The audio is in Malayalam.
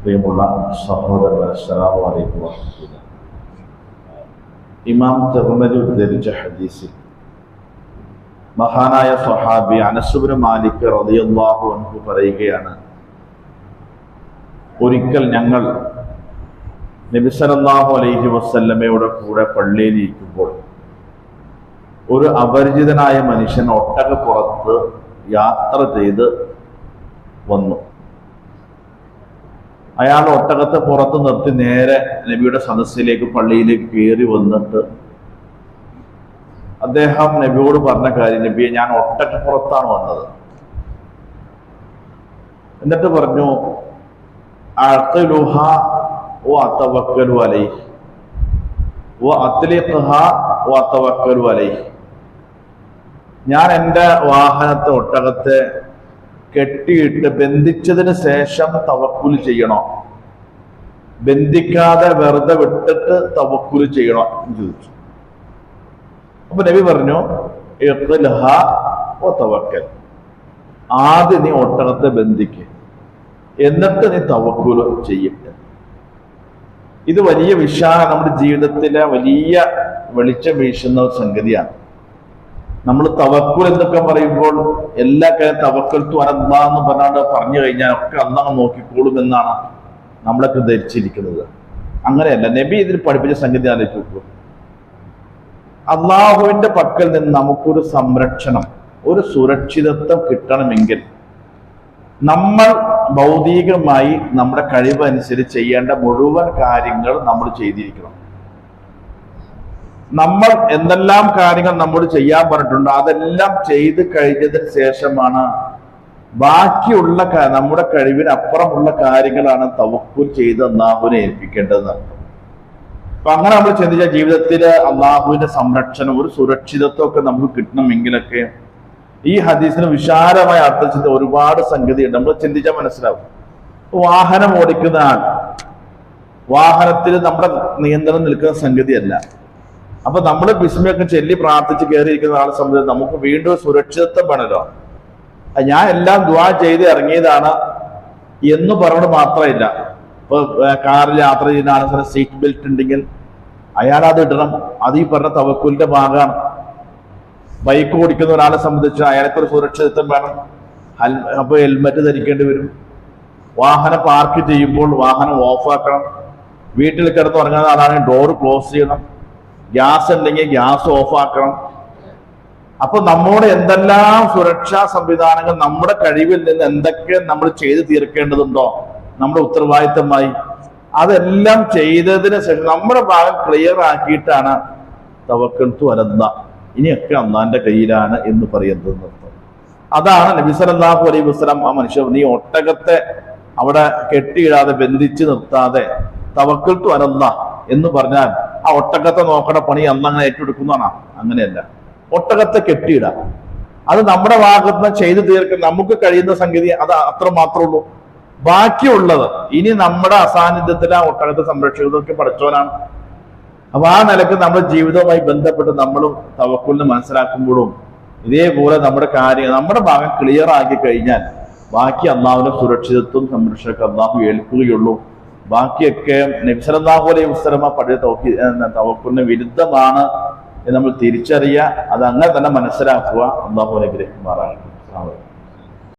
പ്രിയമുള്ള സഹോദരൻ അസ്സലാമു അലൈക്കും വറഹ്മത്തുള്ളാഹി ഇമാം തിർമലി ഉദ്ധരിച്ച ഹദീസിൽ മഹാനായ സഹാബി അനസുബിന് മാലിക് റളിയല്ലാഹു അൻഹു പറയുകയാണ് ഒരിക്കൽ ഞങ്ങൾ നബി സല്ലല്ലാഹു അലൈഹി വസല്ലമയുടെ കൂടെ പള്ളിയിലിരിക്കുമ്പോൾ ഒരു അപരിചിതനായ മനുഷ്യൻ ഒട്ടകപ്പുറത്ത് യാത്ര ചെയ്ത് വന്നു. അയാൾ ഒട്ടകത്തെ പുറത്ത് നിർത്തി നേരെ നബിയുടെ സദസ്സിലേക്ക് പള്ളിയിലേക്ക് കയറി വന്നിട്ട് അദ്ദേഹം നബിയോട് പറഞ്ഞ കാര്യം നബിയെ ഞാൻ ഒട്ടകപ്പുറത്താണ് വന്നത്. എന്നിട്ട് പറഞ്ഞു അഴത്തലുഹ ഓ അത്തവക്കലു അലൈഹി. ഓ അത്ലിഖഹ ഓ അത്തവക്കലു അലൈ ഞാൻ എന്റെ വാഹനത്തെ ഒട്ടകത്തെ കെട്ടിയിട്ട് ബന്ധിച്ചതിന് ശേഷം തവക്കുൽ ചെയ്യണോ? ബന്ധിക്കാതെ വെറുതെ വിട്ടിട്ട് തവക്കുൽ ചെയ്യണോ എന്ന് ചോദിച്ചു. അപ്പൊ നബി പറഞ്ഞു തവക്കൽ. ആദ്യം നീ ഒട്ടകത്തെ ബന്ധിക്ക്. എന്നിട്ട് നീ തവക്കുൽ ചെയ്യട്ടെ ഇത് വലിയ വിശാല നമ്മുടെ ജീവിതത്തിലെ വലിയ വെളിച്ചം വീശുന്ന സംഗതിയാണ്. നമ്മൾ തവക്കുൽ എന്നൊക്കെ പറയുമ്പോൾ എല്ലാ കാര്യം തവക്കൽ തുറന്ന എന്ന് പറഞ്ഞാണ്ട് പറഞ്ഞു കഴിഞ്ഞാൽ ഒക്കെ അന്നങ്ങ് നോക്കിക്കോളും എന്നാണ് നമ്മളൊക്കെ ധരിച്ചിരിക്കുന്നത്. അങ്ങനെയല്ല നബി ഇതിൽ പഠിപ്പിച്ച സംഗതി ആലോചിച്ച് നോക്കൂ. അള്ളാഹുവിന്റെ പക്കൽ നിന്ന് നമുക്കൊരു സംരക്ഷണം ഒരു സുരക്ഷിതത്വം കിട്ടണമെങ്കിൽ നമ്മൾ ഭൗതികമായി നമ്മുടെ കഴിവനുസരിച്ച് ചെയ്യേണ്ട മുഴുവൻ കാര്യങ്ങൾ നമ്മൾ ചെയ്തിരിക്കണം. നമ്മൾ എന്തെല്ലാം കാര്യങ്ങൾ നമ്മോട് ചെയ്യാൻ പറഞ്ഞിട്ടുണ്ട് അതെല്ലാം ചെയ്ത് കഴിഞ്ഞതിന് ശേഷമാണ് ബാക്കിയുള്ള നമ്മുടെ കഴിവിനപ്പുറമുള്ള കാര്യങ്ങളാണ് തവക്കുൽ ചെയ്ത് അള്ളാഹുവിനെ ഏൽപ്പിക്കേണ്ടത്. അപ്പൊ അങ്ങനെ നമ്മൾ ചിന്തിച്ച ജീവിതത്തിൽ അള്ളാഹുവിന്റെ സംരക്ഷണം ഒരു സുരക്ഷിതത്വം ഒക്കെ നമുക്ക് കിട്ടണമെങ്കിലൊക്കെ ഈ ഹദീസിന് വിശാലമായ അർത്ഥം ചിന്ത ഒരുപാട് സംഗതിയുണ്ട്. നമ്മൾ ചിന്തിച്ചാൽ മനസ്സിലാവും. വാഹനം ഓടിക്കുന്ന ആൾ വാഹനത്തിൽ നമ്മുടെ നിയന്ത്രണം നിൽക്കുന്ന സംഗതിയല്ല. അപ്പൊ നമ്മൾ ബിസ്മയൊക്കെ ചൊല്ലി പ്രാർത്ഥിച്ച് കയറിയിരിക്കുന്ന ആളെ സംബന്ധിച്ച് നമുക്ക് വീണ്ടും സുരക്ഷിതത്വം വേണമല്ലോ ഞാൻ എല്ലാം ദ്വാ ചെയ്ത് ഇറങ്ങിയതാണ് എന്ന് പറഞ്ഞത് മാത്രമില്ല ഇപ്പൊ കാറിൽ യാത്ര ചെയ്യുന്ന ആളുകൾ സീറ്റ് ബെൽറ്റ് ഉണ്ടെങ്കിൽ അയാൾ അത് ഇടണം. അത് ഈ പറഞ്ഞ തവക്കൂലിന്റെ ഭാഗമാണ്. ബൈക്ക് ഓടിക്കുന്ന ഒരാളെ സംബന്ധിച്ച് അയാൾക്ക് ഒരു സുരക്ഷിതത്വം വേണം. അപ്പൊ ഹെൽമെറ്റ് ധരിക്കേണ്ടി വരും. വാഹനം പാർക്ക് ചെയ്യുമ്പോൾ വാഹനം ഓഫാക്കണം വീട്ടിൽ കിടന്ന് ഉറങ്ങുന്ന ആളാണെങ്കിൽ ഡോർ ക്ലോസ് ചെയ്യണം. ഗ്യാസ് ഉണ്ടെങ്കിൽ ഗ്യാസ് ഓഫാക്കണം. അപ്പൊ നമ്മോട് എന്തെല്ലാം സുരക്ഷാ സംവിധാനങ്ങൾ നമ്മുടെ കഴിവിൽ നിന്ന് എന്തൊക്കെ നമ്മൾ ചെയ്തു തീർക്കേണ്ടതുണ്ടോ? നമ്മുടെ ഉത്തരവാദിത്തമായി. അതെല്ലാം ചെയ്തതിന് ശേഷം നമ്മുടെ ഭാഗം ക്ലിയർ ആക്കിയിട്ടാണ് തവക്കൽത്തു അനന്ത ഇനിയൊക്കെ അന്നാന്റെ കയ്യിലാണ് എന്ന് പറയുന്നത് അതാണ് നബി സല്ലല്ലാഹു അലൈഹി വസ്ലം ആ മനുഷ്യർ നീ ഒട്ടകത്തെ അവിടെ കെട്ടിയിടാതെ ബന്ധിച്ച് നിർത്താതെ തവക്കൽത്തു അനന്ത എന്ന് പറഞ്ഞാൽ ആ ഒട്ടകത്തെ നോക്കണ പണി അന്ന് അങ്ങനെ ഏറ്റെടുക്കുന്നതാണ്. അങ്ങനെയല്ല. ഒട്ടകത്തെ കെട്ടിയിടാം. അത് നമ്മുടെ ഭാഗത്ത് നിന്ന് ചെയ്തു തീർക്കുന്ന നമുക്ക് കഴിയുന്ന സംഗതി അത് അത്ര മാത്രമേ ഉള്ളൂ. ബാക്കിയുള്ളത് ഇനി നമ്മുടെ അസാന്നിധ്യത്തിൽ ആ ഒട്ടകത്തെ സംരക്ഷിക്കുന്നതൊക്കെ പഠിച്ചവനാണ്. അപ്പൊ ആ നിലയ്ക്ക് നമ്മുടെ ജീവിതവുമായി ബന്ധപ്പെട്ട് നമ്മളും തവക്കുലിന് മനസ്സിലാക്കുമ്പോഴും ഇതേപോലെ നമ്മുടെ കാര്യം നമ്മുടെ ഭാഗം ക്ലിയർ ആക്കി കഴിഞ്ഞാൽ ബാക്കി അള്ളാഹുവിന്റെ സുരക്ഷിതത്വം സംരക്ഷണമൊക്കെ അള്ളാഹു ഏൽക്കുകയുള്ളൂ. ബാക്കിയൊക്കെ നബ്സലാഹു അലൈഹി വസ്ലമ പഴയ തൗക്കി തവക്കുലിന് വിരുദ്ധമാണ് നമ്മൾ തിരിച്ചറിയുക. അത് അങ്ങനെ തന്നെ മനസ്സിലാക്കുക. അള്ളാഹു അലൈക്കും